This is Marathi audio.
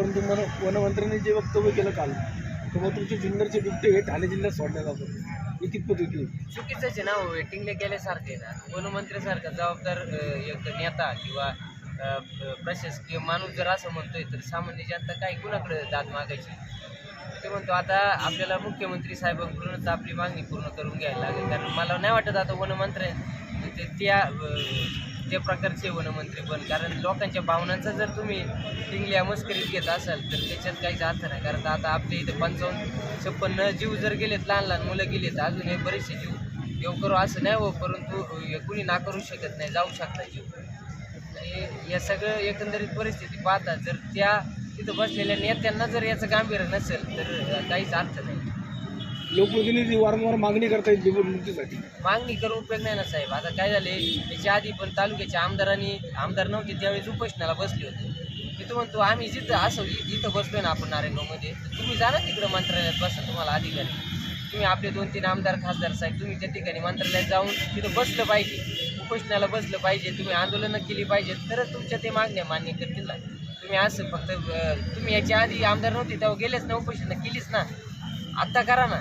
परंतु मन वनमंत्र्यांनी जे वक्तव्य केलं काल तर मग तुमचे जुन्नरचे बिबटे हे ठाणे जिल्ह्यात सोडण्यात आपण हे कितपत होती? चुकीचंच आहे ना वेटिंगला गेल्यासारखे ना. वनमंत्र्यासारखा जबाबदार एक नेता किंवा प्रशासकीय माणूस जर असं म्हणतोय तर सामान्य जनता काही कुणाकडे दाद मागायची? ते म्हणतो आता आपल्याला मुख्यमंत्री साहेबांकडूनच आपली मागणी पूर्ण करून घ्यायला लागेल. कारण मला नाही वाटत आता वनमंत्री ते त्या त्या प्रकारचे वनमंत्री पण. कारण लोकांच्या भावनांचा जर तुम्ही टिंगल्या मस्करीत घेत असाल तर त्याच्यात काहीच अर्थ नाही. कारण आता आपल्या इथे पंचावन्न छप्पन्न जीव जर गेलेत लहान लहान मुलं गेलेत अजून हे बरेचसे जीव देव करू असं नाही हो परंतु हे कुणी नाकारू शकत नाही जाऊ शकता जीव. या सगळं एकंदरीत परिस्थिती पाहता जर त्या तिथं बसलेल्या नेत्यांना जर याचं गांभीर्य नसेल तर काहीच अर्थ नाही. लोकप्रतिनिधी वारंवार मागणी करता येईल निवडणुकीसाठी मागणी करून उपयोग नाही ना साहेब. आता काय झाले याच्या आधी पण तालुक्याच्या आमदारांनी आमदार नव्हते त्यावेळेस उपोषणाला बसले होते. मी तो म्हणतो आम्ही जिथं असं इथं बसतोय ना आपण नारायणगावमध्ये. तुम्ही जा ना तिकडं मंत्रालयात बसा तुम्हाला अधिकारी तुम्ही आपले दोन तीन आमदार खासदार साहेब तुम्ही त्या ठिकाणी मंत्रालयात जाऊन तिथं बसलं पाहिजे. उपोषणाला बसलं पाहिजे तुम्ही आंदोलनं केली पाहिजे तरच तुमच्या ते मागण्या मान्य करतील ना. तुम्ही असं फक्त तुम्ही याच्या आधी आमदार नव्हते तेव्हा गेलेच ना उपोषणं केलीच ना. आत्ता करा ना.